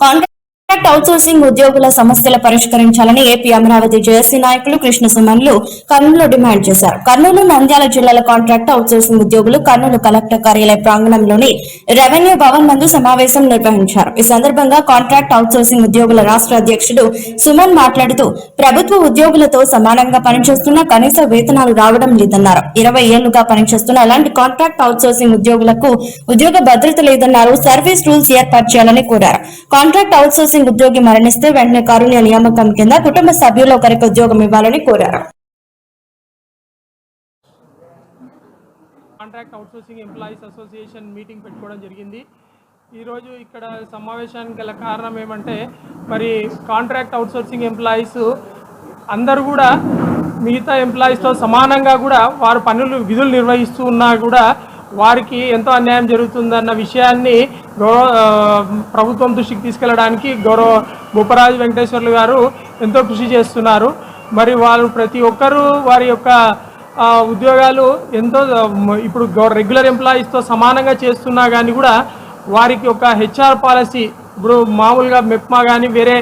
Congress contract outsourcing ఉద్యోగుల సమస్యల పరిష్కరించాలని ఏపీ అమరావతి జేఏసీ నాయకులు కృష్ణ సుమన్లు కర్నూలు డిమాండ్ చేశారు. కర్నూలు నంద్యాల జిల్లాల కాంట్రాక్ట్ అవుట్సోర్సింగ్ ఉద్యోగులు కర్నూలు కలెక్టర్ కార్యాలయ ప్రాంగణంలోని రెవెన్యూ భవన్ నందు సమావేశం నిర్వహించారు. ఈ సందర్భంగా కాంట్రాక్ట్ అవుట్సోర్సింగ్ ఉద్యోగుల రాష్ట్ర అధ్యక్షుడు సుమన్ మాట్లాడుతూ ప్రభుత్వ ఉద్యోగులతో సమానంగా పనిచేస్తున్న కనీస వేతనాలు రావడం లేదన్నారు. ఇరవై ఏళ్ళుగా పనిచేస్తున్న అలాంటి కాంట్రాక్ట్ అవుట్సోర్సింగ్ ఉద్యోగులకు ఉద్యోగ భద్రత లేదన్నారు. సర్వీస్ రూల్స్ ఏర్పాటు చేయాలని కోరారు. కాంట్రాక్ట్ అవుట్సోర్సింగ్ ఉద్యోగి మరణిస్తే వెంటనే కారుణ్య నియామకం కింద కుటుంబ సభ్యులు ఒకరికి ఉద్యోగం ఇవ్వాలని కోరారు. Contract outsourcing employees association meeting పెట్టుకోవడం జరిగింది. ఈరోజు ఇక్కడ సమావేశానికి గల కారణం ఏమంటే మరి కాంట్రాక్ట్ అవుట్సోర్సింగ్ ఎంప్లాయీస్ అందరూ కూడా మిగతా ఎంప్లాయీస్తో సమానంగా కూడా వారు పనులు విధులు నిర్వహిస్తూ ఉన్నా కూడా వారికి ఎంతో అన్యాయం జరుగుతుందన్న విషయాన్ని గౌరవ ప్రభుత్వం దృష్టికి తీసుకెళ్ళడానికి గౌరవ భూపరాజు వెంకటేశ్వర్లు గారు ఎంతో కృషి చేస్తున్నారు. మరి వారు ప్రతి ఒక్కరూ వారి యొక్క ఉద్యోగాలు ఎంతో ఇప్పుడు గౌ- రెగ్యులర్ ఎంప్లాయీస్తో సమానంగా చేస్తున్నా కానీ కూడా వారికి ఒక హెచ్ఆర్ పాలసీ ఇప్పుడు మామూలుగా మెప్మా కానీ వేరే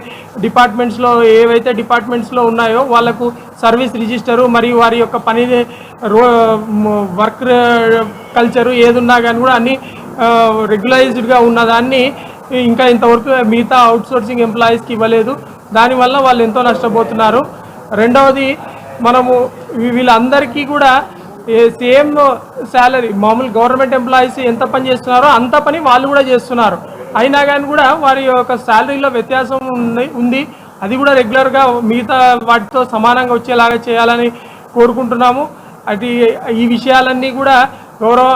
డిపార్ట్మెంట్స్లో ఏవైతే డిపార్ట్మెంట్స్లో ఉన్నాయో వాళ్ళకు సర్వీస్ రిజిస్టరు మరియు వారి యొక్క పని రో వర్క్ కల్చరు ఏదున్నా కానీ కూడా అన్ని రెగ్యులైజ్డ్గా ఉన్నదాన్ని ఇంకా ఇంతవరకు మిగతా అవుట్సోర్సింగ్ ఎంప్లాయీస్కి ఇవ్వలేదు. దానివల్ల వాళ్ళు ఎంతో నష్టపోతున్నారు. రెండవది మనము వీళ్ళందరికీ కూడా సేమ్ శాలరీ మామూలు గవర్నమెంట్ ఎంప్లాయీస్ ఎంత పని చేస్తున్నారో అంత పని వాళ్ళు కూడా చేస్తున్నారు. అయినా కానీ కూడా వారి యొక్క శాలరీలో వ్యత్యాసం ఉంది ఉంది. అది కూడా రెగ్యులర్గా మిగతా వాటితో సమానంగా వచ్చేలాగా చేయాలని కోరుకుంటున్నాము. అది ఈ విషయాలన్నీ కూడా గౌరవ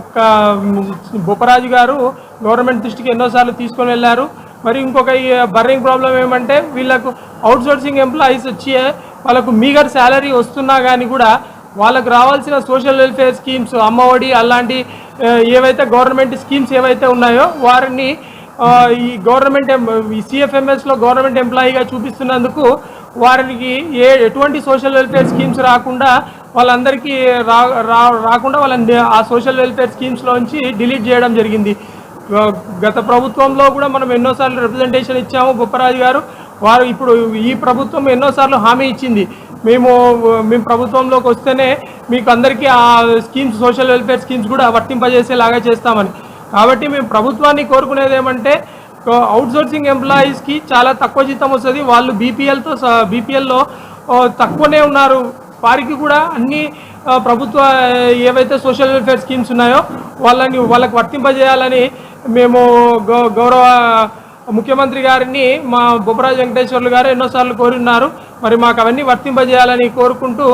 ఒక బొప్పరాజు గారు గవర్నమెంట్ దృష్టికి ఎన్నోసార్లు తీసుకొని వెళ్ళారు. మరి ఇంకొక బర్రింగ్ ప్రాబ్లం ఏమంటే వీళ్ళకు అవుట్సోర్సింగ్ ఎంప్లాయీస్ వచ్చి వాళ్ళకు మీగర్ శాలరీ వస్తున్నా కానీ కూడా వాళ్ళకు రావాల్సిన సోషల్ వెల్ఫేర్ స్కీమ్స్ అమ్మఒడి అలాంటి ఏవైతే గవర్నమెంట్ స్కీమ్స్ ఏవైతే ఉన్నాయో వారిని ఈ గవర్నమెంట్ ఈ సిఎఫ్ఎంఎస్లో గవర్నమెంట్ ఎంప్లాయీగా చూపిస్తున్నందుకు వారికి ఏ ఎటువంటి సోషల్ వెల్ఫేర్ స్కీమ్స్ రాకుండా వాళ్ళందరికీ రా రా- రాకుండా వాళ్ళని ఆ సోషల్ వెల్ఫేర్ స్కీమ్స్లోంచి డిలీట్ చేయడం జరిగింది. గత ప్రభుత్వంలో కూడా మనం ఎన్నోసార్లు రిప్రజెంటేషన్ ఇచ్చాము బొప్పరాజు గారు. వారు ఇప్పుడు ఈ ప్రభుత్వం ఎన్నోసార్లు హామీ ఇచ్చింది. మేము మేము ప్రభుత్వంలోకి వస్తేనే మీకు అందరికీ ఆ స్కీమ్స్ సోషల్ వెల్ఫేర్ స్కీమ్స్ కూడా వర్తింపజేసేలాగా చేస్తామని. కాబట్టి మేము ప్రభుత్వాన్ని కోరుకునేది ఏమంటే అవుట్సోర్సింగ్ ఎంప్లాయీస్కి చాలా తక్కువ జీతం వస్తుంది. వాళ్ళు బీపీఎల్తో బీపీఎల్లో తక్కువనే ఉన్నారు. వారికి కూడా అన్ని ప్రభుత్వ ఏవైతే సోషల్ వెల్ఫేర్ స్కీమ్స్ ఉన్నాయో వాళ్ళని వాళ్ళకి వర్తింపజేయాలని మేము గౌ- గౌరవ ముఖ్యమంత్రి గారిని మా బొబ్బరాజు వెంకటేశ్వర్లు గారు ఎన్నోసార్లు కోరున్నారు మరి మాకు అవన్నీ వర్తింపజేయాలని కోరుకుంటూ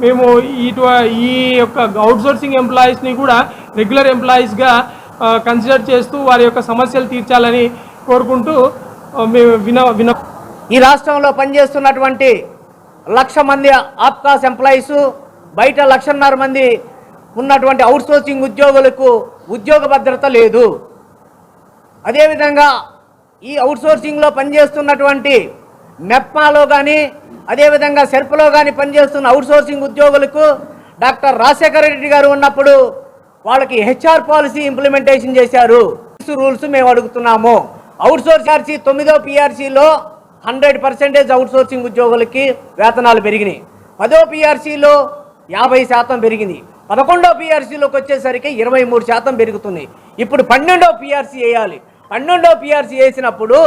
మేము ఇటు ఈ యొక్క అవుట్సోర్సింగ్ ఎంప్లాయీస్ని కూడా రెగ్యులర్ ఎంప్లాయీస్గా కన్సిడర్ చేస్తూ వారి యొక్క సమస్యలు తీర్చాలని కోరుకుంటూ మేము విన విన ఈ రాష్ట్రంలో పనిచేస్తున్నటువంటి లక్ష మంది ఆప్కాస్ ఎంప్లాయీస్ బయట లక్షన్నర మంది ఉన్నటువంటి అవుట్సోర్సింగ్ ఉద్యోగులకు ఉద్యోగ భద్రత లేదు. అదేవిధంగా ఈ అవుట్సోర్సింగ్లో పనిచేస్తున్నటువంటి మెప్మాలో కానీ అదేవిధంగా సెర్ప్లో కానీ పనిచేస్తున్న అవుట్సోర్సింగ్ ఉద్యోగులకు డాక్టర్ రాజశేఖర రెడ్డి గారు ఉన్నప్పుడు వాళ్ళకి హెచ్ఆర్ పాలసీ ఇంప్లిమెంటేషన్ చేశారు. రూల్స్ మేము అడుగుతున్నాము. అవుట్సోర్స్ ఆర్సీ తొమ్మిదో పిఆర్సీలో హండ్రెడ్ పర్సెంటేజ్ అవుట్సోర్సింగ్ ఉద్యోగులకి వేతనాలు పెరిగినాయి. పదో పిఆర్సీలో యాభై శాతం పెరిగింది. పదకొండో పిఆర్సీలోకి వచ్చేసరికి ఇరవై మూడు శాతం పెరుగుతుంది. ఇప్పుడు పన్నెండో పిఆర్సీ వేయాలి. పన్నెండో పిఆర్సీ వేసినప్పుడు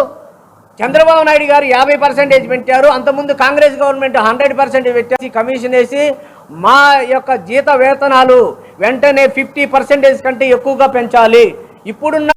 చంద్రబాబు నాయుడు గారు యాభై పర్సెంటేజ్ పెట్టారు. అంతకుముందు కాంగ్రెస్ గవర్నమెంట్ హండ్రెడ్ పర్సెంటేజ్ పెట్టేసి కమిషన్ వేసి మా యొక్క జీత వేతనాలు వెంటనే ఫిఫ్టీ పర్సెంటేజ్ కంటే ఎక్కువగా పెంచాలి. ఇప్పుడున్న